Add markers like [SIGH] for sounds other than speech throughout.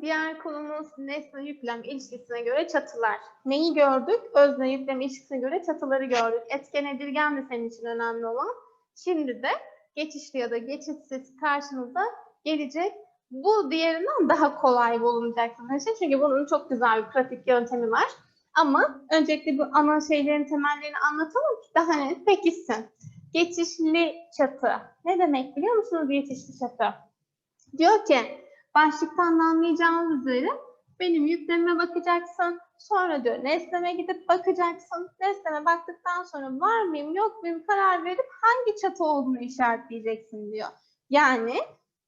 Diğer konumuz nesne yüklem ilişkisine göre çatılar. Neyi gördük? Özne yüklem ilişkisine göre çatıları gördük. Etken edilgen de senin için önemli olan. Şimdi de geçişli ya da geçitsiz karşınıza gelecek. Bu diğerinden daha kolay bulunacak sizin için. Çünkü bunun çok güzel bir pratik yöntemi var. Ama öncelikle bu ana şeylerin temellerini anlatalım ki daha net pekişsin. Geçişli çatı. Ne demek biliyor musunuz geçişli çatı? Diyor ki başlıktan da anlayacağınız üzere benim yüklemime bakacaksın. Sonra diyor nesneme gidip bakacaksın. Nesneme baktıktan sonra var mıyım yok muyum karar verip hangi çatı olduğunu işaretleyeceksin diyor. Yani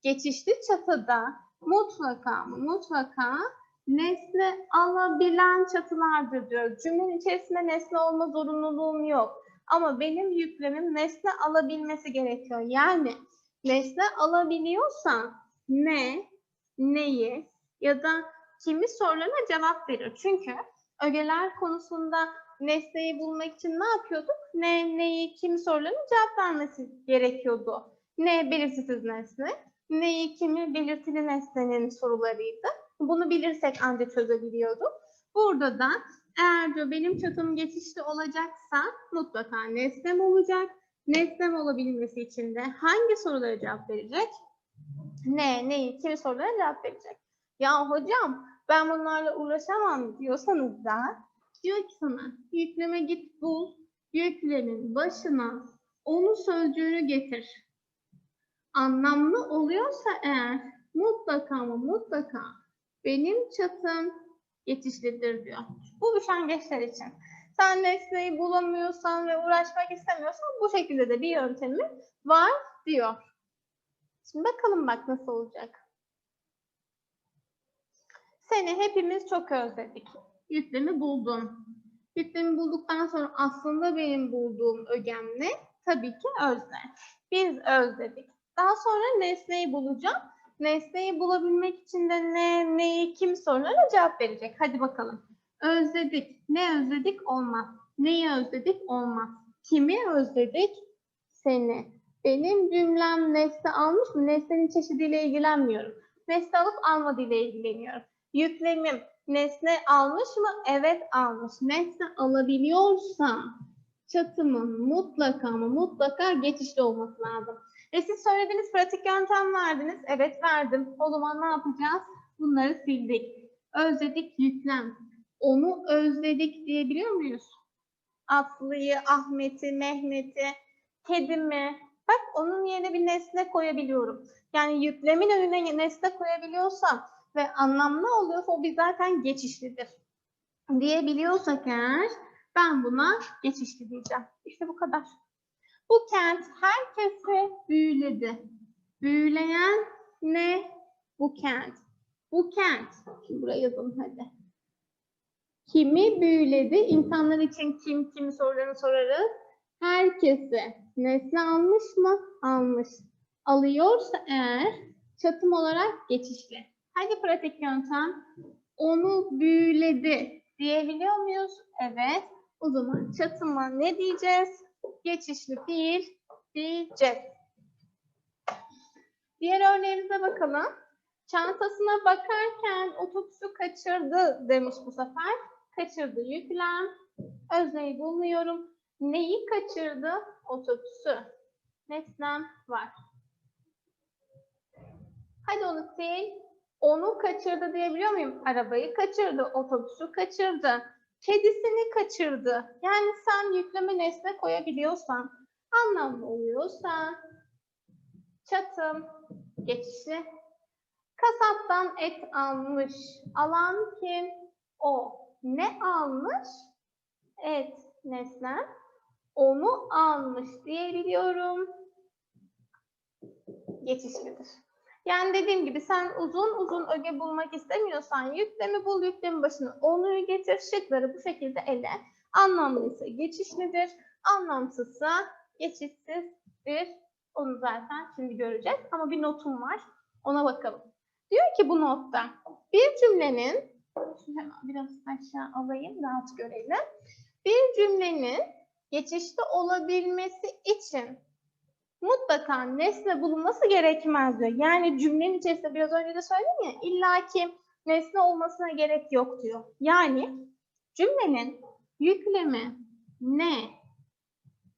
geçişli çatıda mutlaka mutlaka nesne alabilen çatılardır diyor. Cümlenin içerisinde nesne olma zorunluluğum yok. Ama benim yüklemim nesne alabilmesi gerekiyor. Yani nesne alabiliyorsan ne, neyi ya da kimi sorularına cevap verir. Çünkü ögeler konusunda nesneyi bulmak için ne yapıyorduk? Ne, neyi, kimi sorularına cevap vermesi gerekiyordu. Ne belirsiz nesne, neyi, kimi belirtili nesnenin sorularıydı. Bunu bilirsek ancak çözebiliyorduk. Burada da eğer diyor benim çatım geçişli olacaksa mutlaka nesnem olacak. Nesnem olabilmesi için de hangi sorulara cevap verecek? Ne, neyi, kimi sorulara cevap verecek? Ya hocam ben bunlarla uğraşamam diyorsanız da diyor ki sana yükleme git bul, yüklemin başına onu sözcüğünü getir. Anlamlı oluyorsa eğer mutlaka ama mutlaka benim çatım geçişlidir diyor. Bu üşengeçler için. Sen nesneyi bulamıyorsan ve uğraşmak istemiyorsan bu şekilde de bir yöntemi var diyor. Şimdi bakalım bak nasıl olacak. Seni hepimiz çok özledik. Yüklemi buldum. Yüklemi bulduktan sonra aslında benim bulduğum ögem ne? Tabii ki özne. Biz özledik. Daha sonra nesneyi bulacağım. Nesneyi bulabilmek için de ne, neyi, kim sorularına cevap verecek. Hadi bakalım. Özledik. Ne özledik? Olmaz. Neyi özledik? Olmaz. Kimi özledik? Seni. Benim cümlem nesne almış mı? Nesnenin çeşidiyle ilgilenmiyorum. Nesne alıp almadığıyla ilgileniyorum. Yüklemim nesne almış mı? Evet almış. Nesne alabiliyorsam çatımın mutlaka ama mutlaka geçişli olması lazım. E siz söylediğiniz pratik yöntem verdiniz. Evet verdim. O zaman ne yapacağız? Bunları sildik. Özledik yüklem. Onu özledik diyebiliyor muyuz? Aslı'yı, Ahmet'i, Mehmet'i, kedimi. Bak onun yerine bir nesne koyabiliyorum. Yani yüklemin önüne nesne koyabiliyorsam ve anlamlı oluyorsa o bir zaten geçişlidir. Diyebiliyorsak eğer ben buna geçişli diyeceğim. İşte bu kadar. Bu kent herkese büyüledi. Büyüleyen ne? Bu kent. Bu kent. Şimdi buraya yazalım hadi. Kimi büyüledi? İnsanlar için kim kimi sorularını sorarız. Herkese. Nesne almış mı? Almış. Alıyorsa eğer çatım olarak geçişli. Hadi pratik yöntem. Onu büyüledi diyebiliyor muyuz? Evet. O zaman çatıma ne diyeceğiz? Geçişli fiil diyeceğiz. Diğer örneğimize bakalım. Çantasına bakarken otobüsü kaçırdı demiş bu sefer. Kaçırdı yüklem. Özneyi bulmuyorum. Neyi kaçırdı? Otobüsü. Nesnem var. Hadi onu sil. Onu kaçırdı diyebiliyor muyum? Arabayı kaçırdı, otobüsü kaçırdı, kedisini kaçırdı. Yani sen yükleme nesne koyabiliyorsan, anlamlı oluyorsa, çatım, geçişli. Kasaptan et almış. Alan kim? O. Ne almış? Et nesne. Onu almış diyebiliyorum. Geçişlidir. Yani dediğim gibi sen uzun uzun öge bulmak istemiyorsan yüklemi bul, yüklemi başına onu getir, şıkları bu şekilde ele. Anlamlıysa geçişlidir, anlamsızsa geçişsizdir. Onu zaten şimdi göreceğiz ama bir notum var. Ona bakalım. Diyor ki bu notta bir cümlenin biraz aşağı alayım rahat görelim. Bir cümlenin geçişli olabilmesi için mutlaka nesne bulunması gerekmez diyor. Yani cümlenin içerisinde biraz önce de söyledim ya illaki nesne olmasına gerek yok diyor. Yani cümlenin yüklemi ne,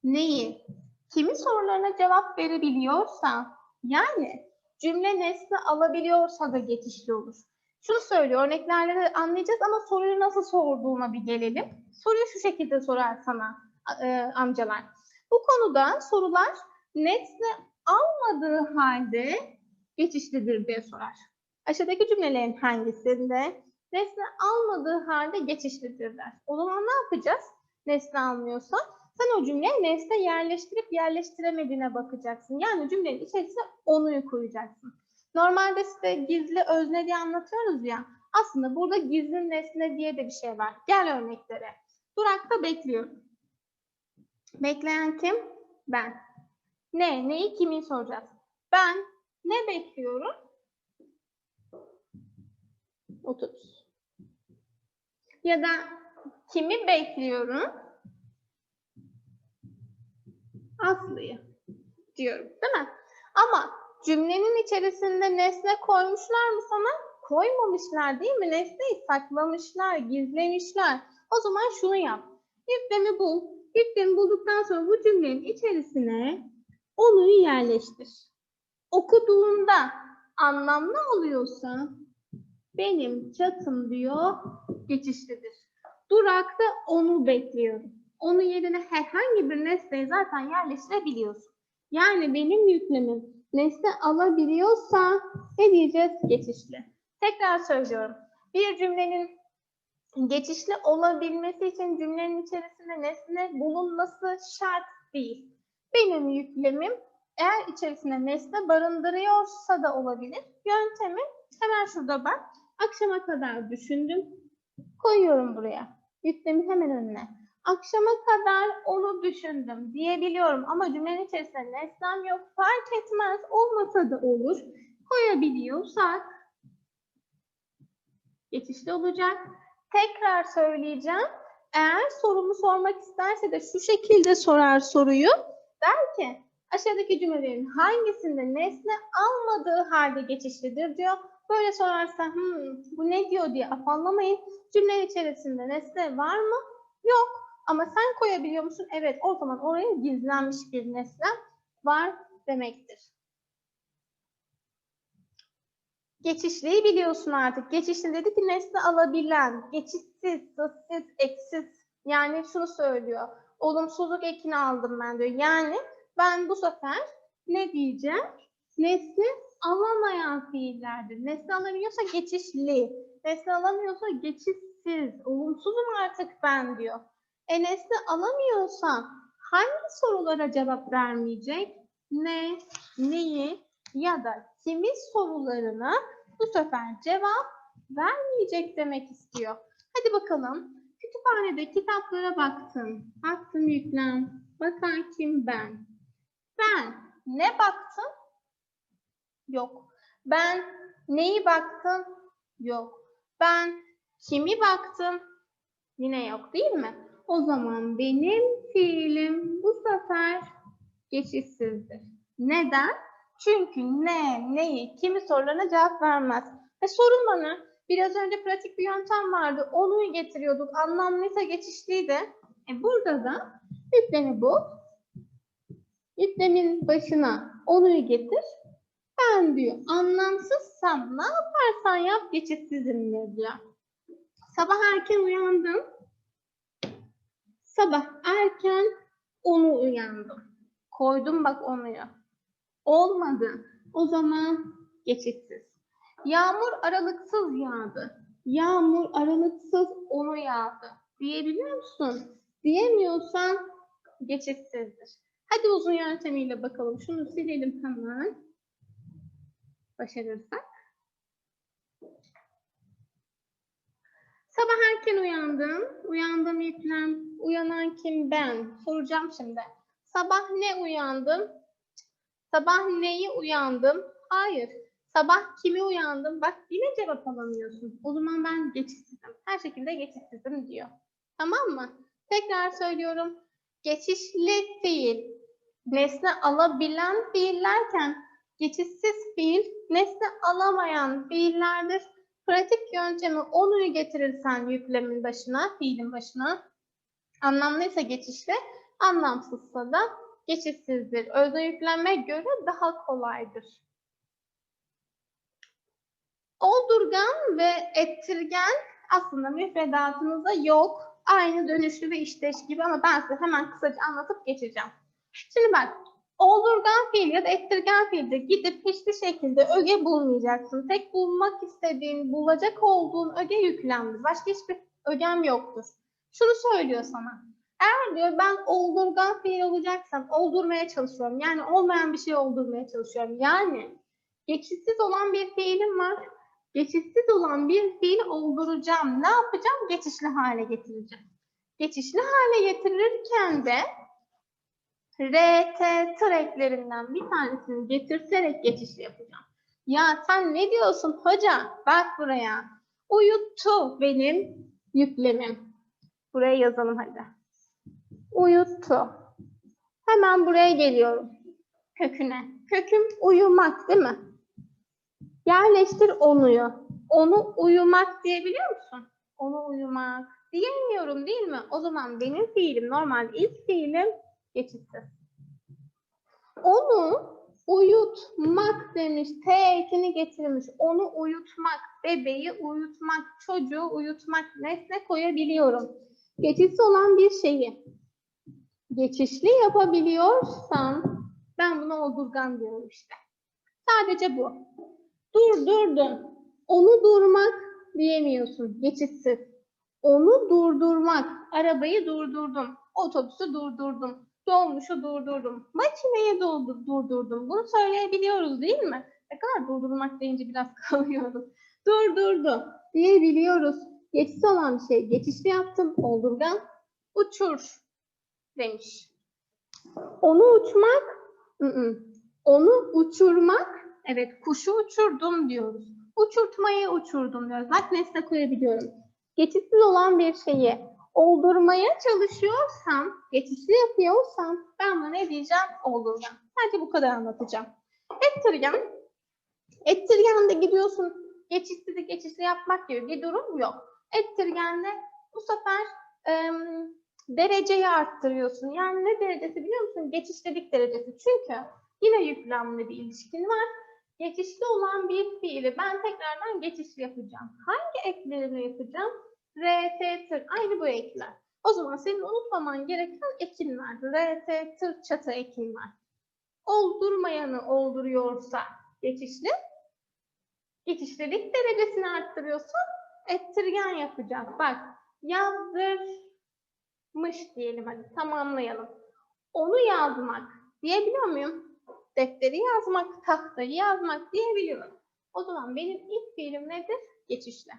neyi, kimi sorularına cevap verebiliyorsa yani cümle nesne alabiliyorsa da geçişli olur. Şunu söylüyor, örneklerle de anlayacağız ama soruyu nasıl sorduğuna bir gelelim. Soruyu şu şekilde sorar sana e, amcalar. Bu konuda sorular nesne almadığı halde geçişlidir diye sorar. Aşağıdaki cümlelerin hangisinde nesne almadığı halde geçişlidir der. O zaman ne yapacağız? Nesne almıyorsa sen o cümleye nesne yerleştirip yerleştiremediğine bakacaksın. Yani cümlenin içerisine onuyu koyacaksın. Normalde size gizli özne diye anlatıyoruz ya. Aslında burada gizli nesne diye de bir şey var. Gel örneklere. Durakta bekliyorum. Bekleyen kim? Ben. Ne? Neyi kimin soracağız? Ben ne bekliyorum? Otobüs. Ya da kimi bekliyorum? Aslı'yı diyorum değil mi? Ama cümlenin içerisinde nesne koymuşlar mı sana? Koymamışlar değil mi? Nesneyi saklamışlar, gizlemişler. O zaman şunu yap. Yüklemi bul. Yüklemi bulduktan sonra bu cümlenin içerisine onu yerleştir. Okuduğunda anlam ne oluyorsa benim çatım diyor geçişlidir. Durakta onu bekliyorum. Onun yerine herhangi bir nesneyi zaten yerleştirebiliyorsun. Yani benim yüklemim nesne alabiliyorsa ne diyeceğiz? Geçişli. Tekrar söylüyorum. Bir cümlenin geçişli olabilmesi için cümlenin içerisinde nesne bulunması şart değil. Benim yüklemim eğer içerisinde nesne barındırıyorsa da olabilir. Yöntemi hemen şurada bak. Akşama kadar düşündüm. Koyuyorum buraya. Yüklemi hemen önüne. Akşama kadar onu düşündüm diyebiliyorum ama cümlenin içerisinde nesnem yok. Fark etmez. Olmasa da olur. Koyabiliyorsak geçişli olacak. Tekrar söyleyeceğim. Eğer sorumu sormak isterse de şu şekilde sorar soruyu. Der ki aşağıdaki cümlelerin hangisinde nesne almadığı halde geçişlidir diyor. Böyle sorarsa hmm, bu ne diyor diye afallamayın. Cümlenin içerisinde nesne var mı? Yok. Ama sen koyabiliyor musun? Evet. O zaman oraya gizlenmiş bir nesne var demektir. Geçişliği biliyorsun artık. Geçişli dedi ki nesne alabilen, geçişsiz, sızsız, eksiz. Yani şunu söylüyor. Olumsuzluk ekini aldım ben diyor. Yani ben bu sefer ne diyeceğim? Nesne alamayan fiillerdir. Nesne alabiliyorsa geçişli. Nesne alamıyorsa geçişsiz. Olumsuzum artık ben diyor. E nesne alamıyorsa hangi sorulara cevap vermeyecek? Ne, neyi ya da kimi sorularına bu sefer cevap vermeyecek demek istiyor. Hadi bakalım. Kütüphanede kitaplara baktım. Baktım yüklem. Bakan kim ben? Ben ne baktım? Yok. Ben neyi baktım? Yok. Ben kimi baktım? Yine yok değil mi? O zaman benim fiilim bu sefer geçişsizdir. Neden? Çünkü ne, neyi, kimi sorularına cevap vermez. E sorun bana. Biraz önce pratik bir yöntem vardı. Onu getiriyorduk. Anlamlıysa geçişliydi. E burada da yüklemi bu. Yüklemin başına onu getir. Ben diyor anlamsızsam ne yaparsan yap geçişsizimdir diyor. Sabah erken uyandım. Sabah erken onu uyandım. Koydum bak onuyu. Olmadı. O zaman geçişsiz. Yağmur aralıksız yağdı. Yağmur aralıksız onu yağdı. Diyebiliyor musun? Diyemiyorsan geçişsizdir. Hadi uzun yöntemiyle bakalım. Şunu silelim hemen. Başarırsak. Sabah erken uyandım. Uyandım yüklem. Uyanan kim? Ben. Soracağım şimdi. Sabah ne uyandım? Sabah neyi uyandım? Hayır. Sabah kimi uyandım? Bak yine cevap alamıyorsun. O zaman ben geçişsizim. Her şekilde geçişsizim diyor. Tamam mı? Tekrar söylüyorum. Geçişli fiil nesne alabilen fiillerken geçişsiz fiil nesne alamayan fiillerdir. Pratik yöntemi onuyu getirirsen yüklemin başına, fiilin başına. Anlamlıysa geçişli, anlamsızsa da geçişsizdir. Özne yüklenme göre daha kolaydır. Oldurgan ve ettirgen aslında müfredatınızda yok. Aynı dönüşlü ve işteş gibi ama ben size hemen kısaca anlatıp geçeceğim. Şimdi bak, oldurgan fiil ya da ettirgen fiilde gidip hiçbir şekilde öge bulmayacaksın. Tek bulmak istediğin, bulacak olduğun öge yüklenmez. Başka hiçbir ögem yoktur. Şunu söylüyor sana. Eğer diyor ben oldurgan fiil olacaksam oldurmaya çalışıyorum. Yani olmayan bir şey oldurmaya çalışıyorum. Yani geçişsiz olan bir fiilim var. Geçişsiz olan bir fiil olduracağım. Ne yapacağım? Geçişli hale getireceğim. Geçişli hale getirirken de RT tır bir tanesini getirterek geçişli yapacağım. Ya sen ne diyorsun hoca? Bak buraya. Uyuttu benim yüklemim. Buraya yazalım hadi. Uyuttu. Hemen buraya geliyorum. Köküne. Köküm uyumak değil mi? Yerleştir onuyu. Onu uyumak diyebiliyor musun? Onu uyumak. Diyemiyorum değil mi? O zaman benim fiilim normal ilk fiilim geçişsiz. Onu uyutmak demiş. T ekini getirmiş. Onu uyutmak, bebeği uyutmak, çocuğu uyutmak nesne koyabiliyorum. Geçişli olan bir şeyi geçişli yapabiliyorsam ben buna oldurgan diyorum işte. Sadece bu. Dur durdun. Onu durmak diyemiyorsun. Geçişsiz. Onu durdurmak. Arabayı durdurdum. Otobüsü durdurdum. Dolmuşu durdurdum. Makineyi doldu- durdurdum. Bunu söyleyebiliyoruz değil mi? Ne kadar durdurmak deyince biraz [LAUGHS] kalıyoruz. Durdurdu diyebiliyoruz. Geçişli olan bir şey. Geçişli yaptım. Oldurgan. Uçur demiş. Onu uçmak, ı-ı. onu uçurmak, evet kuşu uçurdum diyoruz. Uçurtmayı uçurdum diyoruz. Bak nesne koyabiliyorum. Geçişsiz olan bir şeyi oldurmaya çalışıyorsam, geçişli yapıyorsam ben buna ne diyeceğim? Olduracağım. Sadece bu kadar anlatacağım. Ettirgen. Ettirgende gidiyorsun geçişli de geçişli yapmak gibi bir durum yok. Ettirgende bu sefer ım, dereceyi arttırıyorsun. Yani ne derecesi biliyor musun? Geçişlilik derecesi. Çünkü yine yüklemli bir ilişkin var. Geçişli olan bir fiili ben tekrardan geçişli yapacağım. Hangi eklerini yapacağım? R, T, tır. Aynı bu ekler. O zaman senin unutmaman gereken ekin var. R, T, tır, çatı ekin var. Oldurmayanı olduruyorsa geçişli. Geçişlilik derecesini arttırıyorsa ettirgen yapacağız. Bak yazdır, mış diyelim hadi tamamlayalım. Onu yazmak diyebiliyor muyum? Defteri yazmak, tahtayı yazmak diyebiliyorum. O zaman benim ilk fiilim nedir? Geçişli.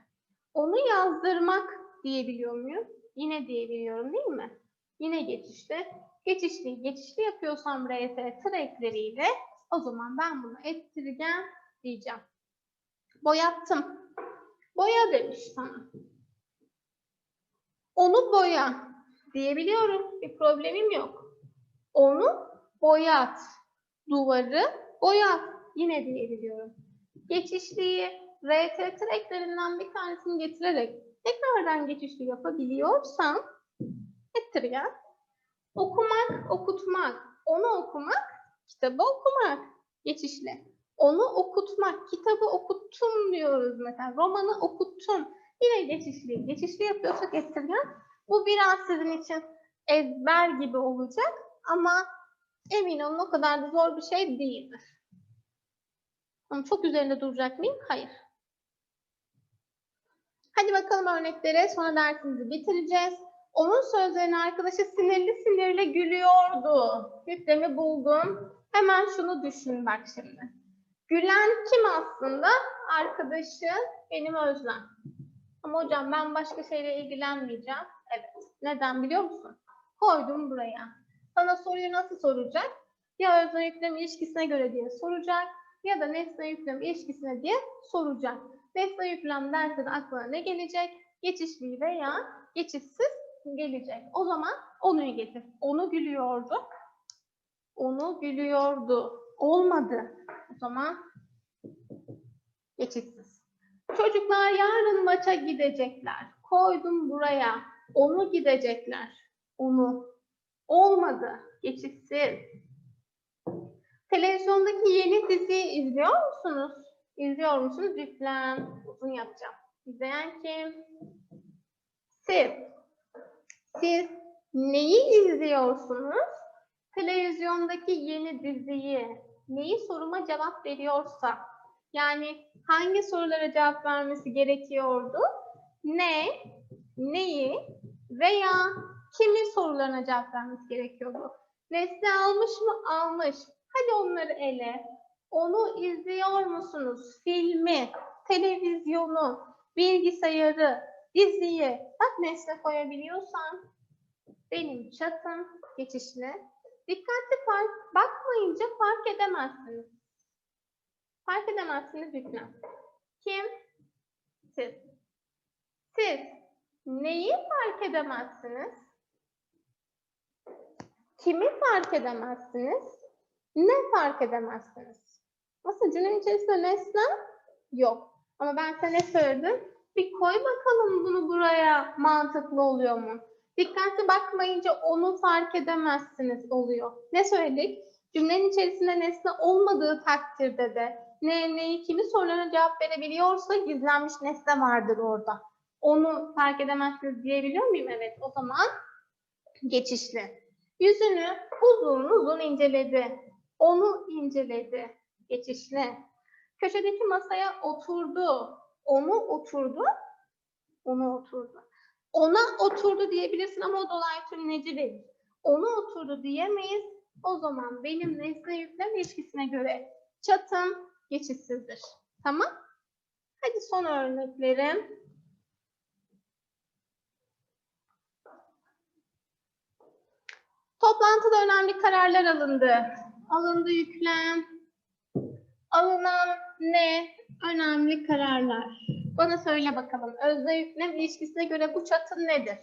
Onu yazdırmak diyebiliyor muyum? Yine diyebiliyorum değil mi? Yine geçişli. Geçişli, geçişli yapıyorsam RT tır ekleriyle o zaman ben bunu ettirgen diyeceğim. Boyattım. Boya demiş sana. Onu boya diyebiliyorum. Bir problemim yok. Onu boyat. Duvarı boyat. Yine diyebiliyorum. Geçişliği RT eklerinden bir tanesini getirerek tekrardan geçişli yapabiliyorsam ettirgen. Okumak, okutmak. Onu okumak, kitabı okumak. Geçişli. Onu okutmak, kitabı okuttum diyoruz mesela. Romanı okuttum. Yine geçişli. Geçişli yapıyorsak ettirgen. Bu biraz sizin için ezber gibi olacak ama emin olun o kadar da zor bir şey değildir. Ama çok üzerinde duracak mıyım? Hayır. Hadi bakalım örneklere. Sonra dersimizi bitireceğiz. Onun sözlerine arkadaşı sinirli sinirli gülüyordu. Yüklemi buldum. Hemen şunu düşün bak şimdi. Gülen kim aslında? Arkadaşı benim Özlem. Ama hocam ben başka şeyle ilgilenmeyeceğim. Evet. Neden biliyor musun? Koydum buraya. Sana soruyu nasıl soracak? Ya özne yüklem ilişkisine göre diye soracak ya da nesne yüklem ilişkisine diye soracak. Nesne yüklem derse de aklına ne gelecek? Geçişli veya geçişsiz gelecek. O zaman onu getir. Onu gülüyordu. Onu gülüyordu. Olmadı. O zaman geçitsiz. Çocuklar yarın maça gidecekler. Koydum buraya. Onu gidecekler. Onu. Olmadı. Geçitsiz. Televizyondaki yeni diziyi izliyor musunuz? İzliyor musunuz? Yüklem. Uzun yapacağım. İzleyen kim? Siz. Siz neyi izliyorsunuz? Televizyondaki yeni diziyi. Neyi soruma cevap veriyorsa. Yani hangi sorulara cevap vermesi gerekiyordu? Ne, neyi veya kimin sorularına cevap vermesi gerekiyordu? Nesne almış mı? Almış. Hadi onları ele. Onu izliyor musunuz? Filmi, televizyonu, bilgisayarı, diziyi. Bak nesne koyabiliyorsan benim çatım geçişli. Dikkatli fark, bakmayınca fark edemezsiniz. Fark edemezsiniz yüklem. Kim? Siz. Siz neyi fark edemezsiniz? Kimi fark edemezsiniz? Ne fark edemezsiniz? Nasıl cümlenin içerisinde nesne yok. Ama ben sana ne söyledim? Bir koy bakalım bunu buraya mantıklı oluyor mu? Dikkatli bakmayınca onu fark edemezsiniz oluyor. Ne söyledik? Cümlenin içerisinde nesne olmadığı takdirde de ne, neyi, kimi sorularına cevap verebiliyorsa gizlenmiş nesne vardır orada. Onu fark edemezsiniz diyebiliyor muyum? Evet. O zaman geçişli. Yüzünü uzun uzun inceledi. Onu inceledi. Geçişli. Köşedeki masaya oturdu. Onu oturdu. Onu oturdu. Ona oturdu diyebilirsin ama o dolay tümleci değil. Onu oturdu diyemeyiz. O zaman benim nesne yüklem ilişkisine göre çatım geçişsizdir. Tamam? Hadi son örneklerim. Toplantıda önemli kararlar alındı. Alındı yüklem. Alınan ne? Önemli kararlar. Bana söyle bakalım. Özne yüklem ilişkisine göre bu çatı nedir?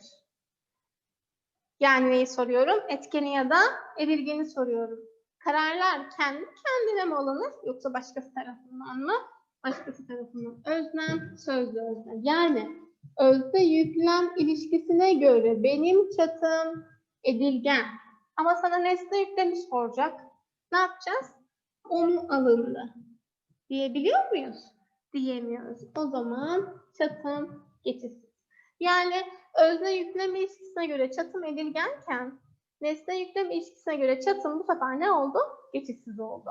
Yani neyi soruyorum? Etkeni ya da edilgeni soruyorum. Kararlar kendi kendine mi alınır yoksa başkası tarafından mı? Başkası tarafından. Özlem, sözlü özlem. Yani özne yüklem ilişkisine göre benim çatım edilgen. Ama sana nesne yüklemi soracak. Ne yapacağız? Onu alındı. Diyebiliyor muyuz? Diyemiyoruz. O zaman çatım geçişsiz. Yani özne yüklem ilişkisine göre çatım edilgenken nesne yüklem ilişkisine göre çatım bu sefer ne oldu? Geçişsiz oldu.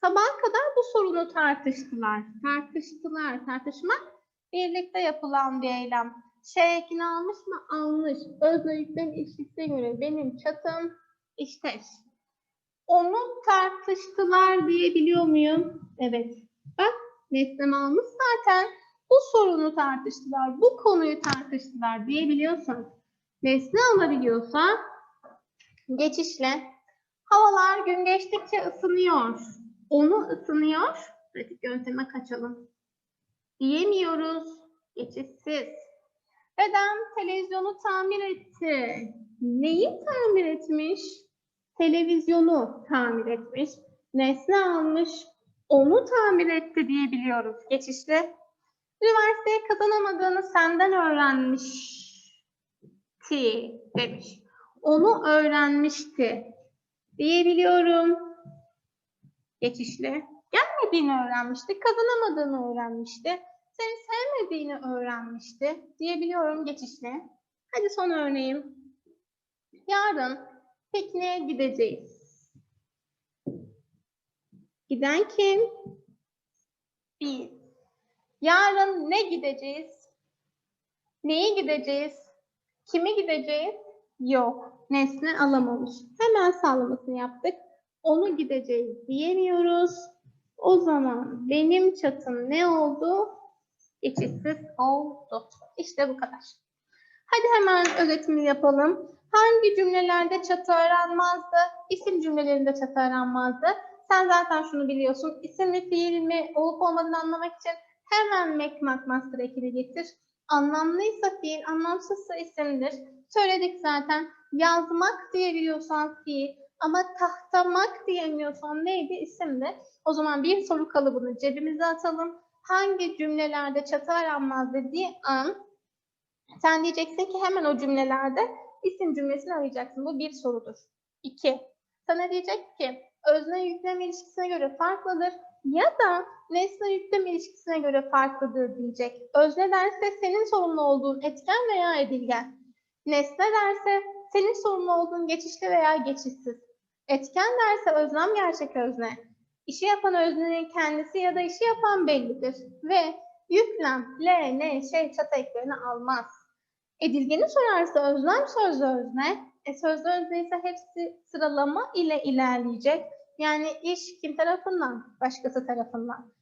Sabaha kadar bu sorunu tartıştılar. Tartıştılar. Tartışmak birlikte yapılan bir eylem. Şey ekini almış mı? Almış. Özne yüklem ilişkisine göre benim çatım işte. Onu tartıştılar diyebiliyor muyum? Evet. Bak nesnem almış zaten. Bu sorunu tartıştılar. Bu konuyu tartıştılar diyebiliyorsan. Nesne alabiliyorsa geçişle havalar gün geçtikçe ısınıyor. Onu ısınıyor. Pratik yönteme kaçalım. Diyemiyoruz. Geçişsiz. Dedem televizyonu tamir etti. Neyi tamir etmiş? Televizyonu tamir etmiş. Nesne almış. Onu tamir etti diyebiliyoruz. Geçişli. Üniversiteyi kazanamadığını senden öğrenmişti demiş. Onu öğrenmişti diyebiliyorum. Geçişli. Gelmediğini öğrenmişti, kazanamadığını öğrenmişti. Seni sevmediğini öğrenmişti diyebiliyorum geçişli. Hadi son örneğim. Yarın pikniğe gideceğiz. Giden kim? Biz. Yarın ne gideceğiz? Neyi gideceğiz? Kimi gideceğiz? Yok. Nesne alamamış. Hemen sağlamasını yaptık. Onu gideceğiz diyemiyoruz. O zaman benim çatım ne oldu? Geçişsiz oldu. İşte bu kadar. Hadi hemen özetimi yapalım. Hangi cümlelerde çatı aranmazdı? İsim cümlelerinde çatı aranmazdı. Sen zaten şunu biliyorsun. İsim mi fiil mi olup olmadığını anlamak için hemen mak master ekini getir. Anlamlıysa fiil, anlamsızsa isimdir. Söyledik zaten. Yazmak diyebiliyorsan fiil, Ama tahtamak diyemiyorsan neydi? İsimdi. O zaman bir soru kalıbını cebimize atalım. Hangi cümlelerde çatı aranmaz dediği an sen diyeceksin ki hemen o cümlelerde isim cümlesini arayacaksın. Bu bir sorudur. İki. Sana diyecek ki özne yüklem ilişkisine göre farklıdır ya da nesne yüklem ilişkisine göre farklıdır diyecek. Özne derse senin sorumlu olduğun etken veya edilgen. Nesne derse senin sorumlu olduğun geçişli veya geçişsiz. Etken derse özlem gerçek özne. İşi yapan öznenin kendisi ya da işi yapan bellidir. Ve yüklem, L, N, şey çatı eklerini almaz. Edilgeni sorarsa özlem sözlü özne. E sözlü özne ise hepsi sıralama ile ilerleyecek. Yani iş kim tarafından? Başkası tarafından.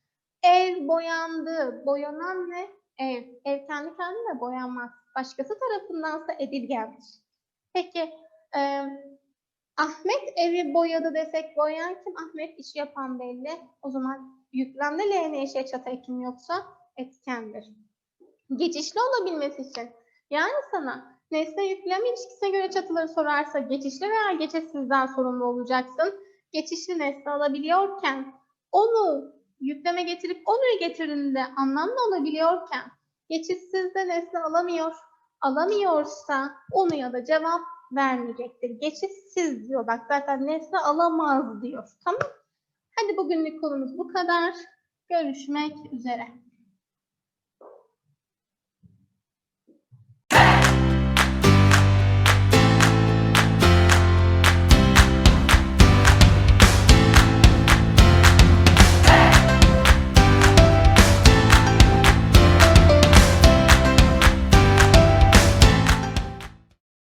Ev boyandı. Boyanan ne? Ev. Ev kendi kendine boyanmaz. Başkası tarafındansa edilgendir. Peki e, Ahmet evi boyadı desek boyayan kim? Ahmet işi yapan belli. O zaman yüklemde L'ne eşe çatı ekim yoksa etkendir. Geçişli olabilmesi için yani sana nesne yüklem ilişkisine göre çatıları sorarsa geçişli veya geçişsizden sorumlu olacaksın. Geçişli nesne alabiliyorken onu yükleme getirip onu getirdiğinde anlamlı olabiliyorken geçişsizde nesne alamıyor. Alamıyorsa onu ya da cevap vermeyecektir. Geçişsiz diyor. Bak zaten nesne alamaz diyor. Tamam. Hadi bugünlük konumuz bu kadar. Görüşmek üzere.